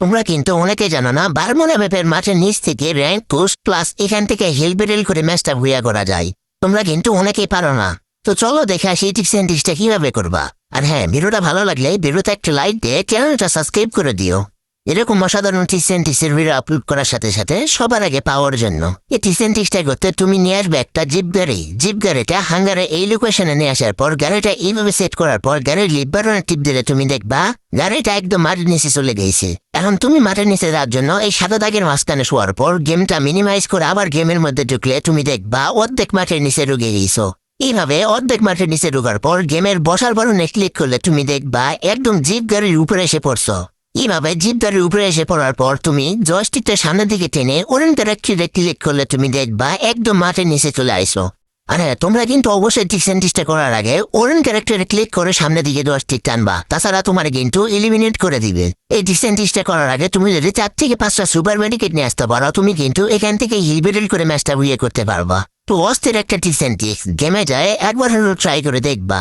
তোমরা কিন্তু অনেকে জানো না বারমোনা ম্যাপের মাঠের নিচ থেকে র্যাঙ্ক পোস্ট প্লাস এখান থেকে হেলবেটেল করে ম্যাচটা ভুইয়া করা যায়। তোমরা কিন্তু অনেকেই পারো না। তো চলো দেখে আসি টিপস অ্যান্ড টিপসটা কীভাবে করবা। আর হ্যাঁ ভিডিওটা ভালো লাগলে ভিডিওতে একটা লাইক দিয়ে চ্যানেলটা সাবস্ক্রাইব করে দিও। এরকম অসাধারণ টিপস অ্যান্ড টিপসের ভিডিও আপলোড করার সাথে সাথে সবার আগে পাওয়ার জন্য। এই টিপস অ্যান্ড টিপসটা করতে তুমি নিয়ে আসবে একটা জিপ গাড়ি। জিপ গাড়িটা হাঙ্গারে এই লোকেশনে নিয়ে আসার পর গাড়িটা এইভাবে সেট করার পর গাড়ির লিপ বাটনে টিপ দিলে তুমি দেখবা, গাড়িটা একদম মাটির নিচে চলে গেছে। এখন তুমি মাটির নিচে যাওয়ার জন্য এই সাদা দাগের মাঝখানে শোয়ার পর গেমটা মিনিমাইজ করে আবার গেমের মধ্যে ঢুকলে তুমি দেখবা অর্ধেক মাঠের নিচে ঢুকে গেছো এইভাবে অর্ধেক মাঠের নিচে ঢোকার পর গেমের বসার বাটনে ক্লিক করলে তুমি দেখবা একদম জিপ গাড়ির উপরে এসে পড়ছো। এইভাবে জিপ গাড়ির উপরে এসে পড়ার পর তুমি জয়স্টিকটা সামনের দিকে টেনে ওরেন ক্যারেক্টারে ক্লিক করলে তুমি দেখবা একদম মাঠের নিচে চলে আইসো। আর, তোমরা কিন্তু অবশ্যই ডিসেন্টিসটা করার আগে ওরেন ক্যারেক্টারে ক্লিক করে সামনে দিকে দশ ঠিক টানবা। তাছাড়া তোমার কিন্তু ইলিমিনেট করে দিবে। এই ডিসেন্টিসটা করার আগে তুমি যদি চার থেকে পাঁচটা সুপার মেডিকেট নিয়ে আসতে পারো, তুমি কিন্তু এখান থেকে হিলবেডেল করে ম্যাচটা বুয়ে করতে পারবা। তো অস্থির একটা ডিসেন্টিক্স গেমে যায় একবার ট্রাই করে দেখবা।